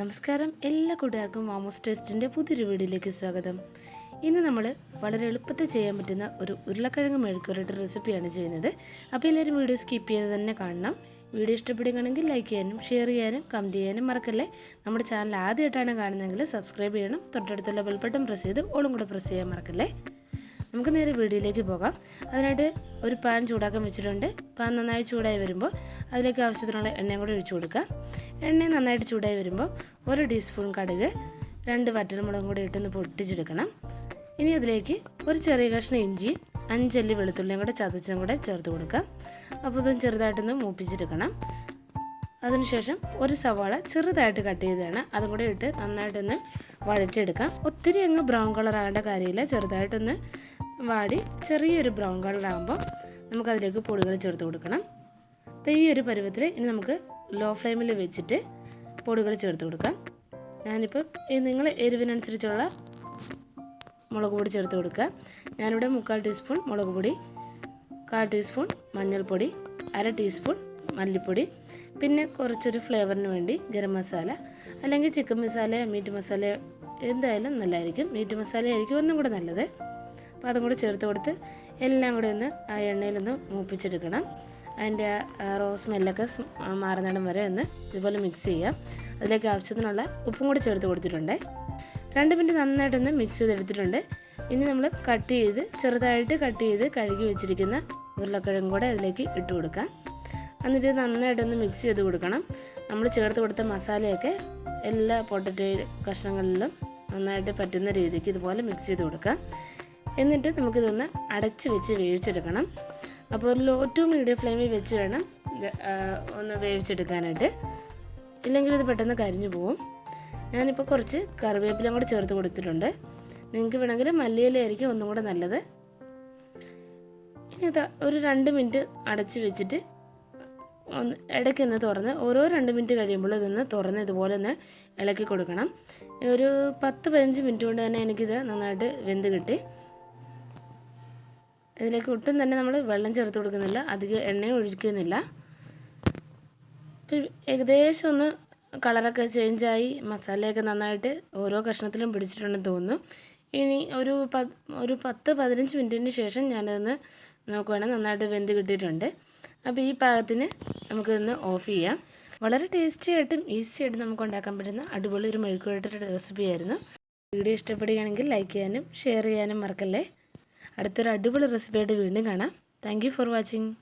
നമസ്കാരം എല്ലാ കൂട്ടുകാർക്കും മാമോസ് ടേസ്റ്റിന്റെ പുതിയൊരു വീഡിയോയിലേക്ക് സ്വാഗതം. ഇന്ന് നമ്മൾ വളരെ എളുപ്പത്തിൽ ചെയ്യാൻ പറ്റുന്ന ഒരു ഉരുളക്കിഴങ്ങ് മെഴുക്കുരുടെ റെസിപ്പിയാണ് ചെയ്യുന്നത്. അപ്പോൾ എല്ലാവരും വീഡിയോ സ്കിപ്പ് ചെയ്ത് തന്നെ കാണണം. വീഡിയോ ഇഷ്ടപ്പെടുകയാണെങ്കിൽ ലൈക്ക് ചെയ്യാനും ഷെയർ ചെയ്യാനും കമന്റ് ചെയ്യാനും മറക്കല്ലേ? നമ്മുടെ ചാനൽ ആദ്യമായിട്ടാണ് കാണുന്നതെങ്കിൽ സബ്സ്ക്രൈബ് ചെയ്യണം. തൊട്ടടുത്തുള്ള ബെൽബട്ടൺ പ്രസ് ചെയ്ത് ഓളും കൂടെ പ്രസ് ചെയ്യാൻ മറക്കല്ലേ? നമുക്ക് നേരെ വീഡിയോയിലേക്ക് പോകാം. അതിനായിട്ട് ഒരു പാൻ ചൂടാക്കാൻ വെച്ചിട്ടുണ്ട്. പാൻ നന്നായി ചൂടായി വരുമ്പോൾ അതിലേക്ക് ആവശ്യത്തിനുള്ള എണ്ണയും കൂടി ഒഴിച്ചു കൊടുക്കാം. എണ്ണ നന്നായിട്ട് ചൂടായി വരുമ്പോൾ ഒരു ടീസ്പൂൺ കടുക് രണ്ട് വറ്റൽമുളകും കൂടി ഇട്ടൊന്ന് പൊട്ടിച്ചെടുക്കണം. ഇനി അതിലേക്ക് ഒരു ചെറിയ കഷ്ണം ഇഞ്ചി അഞ്ചല്ലി വെളുത്തുള്ളിയും കൂടെ ചതച്ചും കൂടെ ചേർത്ത് കൊടുക്കാം. അപ്പോൾ ഇതും ചെറുതായിട്ടൊന്ന് മൂപ്പിച്ചെടുക്കണം. അതിനുശേഷം ഒരു സവാള ചെറുതായിട്ട് കട്ട് ചെയ്തതാണ്. അതും കൂടെ ഇട്ട് നന്നായിട്ടൊന്ന് വഴറ്റിയെടുക്കാം. ഒത്തിരി അങ്ങ് ബ്രൗൺ കളർ ആകേണ്ട കാര്യമില്ല. ചെറുതായിട്ടൊന്ന് വാടി ചെറിയൊരു ബ്രൗൺ കളറാകുമ്പോൾ നമുക്കതിലേക്ക് പൊടികൾ ചേർത്ത് കൊടുക്കണം. ഈ ഒരു പരുവത്തിൽ ഇനി നമുക്ക് ലോ ഫ്ലെയിമിൽ വെച്ചിട്ട് പൊടികൾ ചേർത്ത് കൊടുക്കാം. ഞാനിപ്പോൾ നിങ്ങൾ എരിവിനനുസരിച്ചുള്ള മുളക് പൊടി ചേർത്ത് കൊടുക്കുക. ഞാനിവിടെ മുക്കാൽ ടീസ്പൂൺ മുളക് പൊടി കാൽ ടീസ്പൂൺ മഞ്ഞൾപ്പൊടി അര ടീസ്പൂൺ മല്ലിപ്പൊടി പിന്നെ കുറച്ചൊരു ഫ്ലേവറിന് വേണ്ടി ഗരം മസാല അല്ലെങ്കിൽ ചിക്കൻ മസാല മീറ്റ് മസാല എന്തായാലും നല്ലതായിരിക്കും. മീറ്റ് മസാല ആയിരിക്കും ഒന്നും കൂടെ നല്ലത്. അപ്പോൾ അതും കൂടി ചേർത്ത് കൊടുത്ത് എല്ലാം കൂടി ഒന്ന് ആ എണ്ണയിലൊന്ന് മൂപ്പിച്ചെടുക്കണം. അതിന്റെ ആ റോ സ്മെല്ലൊക്കെ മാറുന്നിടം വരെ ഒന്ന് ഇതുപോലെ മിക്സ് ചെയ്യാം. അതിലേക്ക് ആവശ്യത്തിനുള്ള ഉപ്പും കൂടി ചേർത്ത് കൊടുത്തിട്ടുണ്ട്. രണ്ട് മിനിറ്റ് നന്നായിട്ടൊന്ന് മിക്സ് ചെയ്തെടുത്തിട്ടുണ്ട്. ഇനി നമ്മൾ കട്ട് ചെയ്ത് ചെറുതായിട്ട് കട്ട് ചെയ്ത് കഴുകി വെച്ചിരിക്കുന്ന ഉരുളക്കിഴങ്ങും കൂടെ അതിലേക്ക് ഇട്ട് കൊടുക്കാം. എന്നിട്ട് നന്നായിട്ടൊന്ന് മിക്സ് ചെയ്ത് കൊടുക്കണം. നമ്മൾ ചേർത്ത് കൊടുത്ത മസാലയൊക്കെ എല്ലാ പൊട്ടറ്റോ കഷ്ണങ്ങളിലും നന്നായിട്ട് പറ്റുന്ന രീതിക്ക് ഇതുപോലെ മിക്സ് ചെയ്ത് കൊടുക്കാം. എന്നിട്ട് നമുക്കിതൊന്ന് അടച്ച് വെച്ച് വേവിച്ചെടുക്കണം. അപ്പോൾ ഒരു ലോ ടു മീഡിയം ഫ്ലെയിമിൽ വെച്ച് വേണം ഒന്ന് വേവിച്ചെടുക്കാനായിട്ട്. ഇല്ലെങ്കിൽ ഇത് പെട്ടെന്ന് കരിഞ്ഞു പോവും. ഞാനിപ്പോൾ കുറച്ച് കറിവേപ്പിലും കൂടെ ചേർത്ത് കൊടുത്തിട്ടുണ്ട്. നിങ്ങൾക്ക് വേണമെങ്കിൽ മല്ലിയിലായിരിക്കും ഒന്നും കൂടെ നല്ലത്. ഇനി ഒരു രണ്ട് മിനിറ്റ് അടച്ച് വെച്ചിട്ട് ഒന്ന് ഇടയ്ക്ക് ഒന്ന് തുറന്ന് ഓരോ രണ്ട് മിനിറ്റ് കഴിയുമ്പോൾ ഇതൊന്ന് തുറന്ന് ഇതുപോലെ ഒന്ന് ഇളക്കി കൊടുക്കണം. ഒരു പത്ത് പതിനഞ്ച് മിനിറ്റ് കൊണ്ട് തന്നെ എനിക്കിത് നന്നായിട്ട് വെന്ത് കിട്ടി. ഇതിലേക്ക് ഒട്ടും തന്നെ നമ്മൾ വെള്ളം ചേർത്ത് കൊടുക്കുന്നില്ല. അധികം എണ്ണയും ഒഴിക്കുന്നില്ല. ഏകദേശം ഒന്ന് കളറൊക്കെ ചേഞ്ചായി മസാലയൊക്കെ നന്നായിട്ട് ഓരോ കഷ്ണത്തിലും പിടിച്ചിട്ടുണ്ടെന്ന് തോന്നുന്നു. ഇനി ഒരു പ ഒരു പത്ത് പതിനഞ്ച് മിനിറ്റിന് ശേഷം ഞാനതൊന്ന് നോക്കുവാണെങ്കിൽ നന്നായിട്ട് വെന്ത് കിട്ടിയിട്ടുണ്ട്. അപ്പോൾ ഈ പാകത്തിന് നമുക്കിതൊന്ന് ഓഫ് ചെയ്യാം. വളരെ ടേസ്റ്റി ആയിട്ടും ഈസി ആയിട്ടും നമുക്ക് ഉണ്ടാക്കാൻ പറ്റുന്ന അടിപൊളി ഒരു മെഴുക്കുവരട്ടിയുടെ റെസിപ്പിയായിരുന്നു വീഡിയോ ഇഷ്ടപ്പെടുകയാണെങ്കിൽ ലൈക്ക് ചെയ്യാനും ഷെയർ ചെയ്യാനും മറക്കല്ലേ? അടുത്തൊരു അടിപൊളി റെസിപ്പിയായിട്ട് വീണ്ടും കാണാം. Thank for watching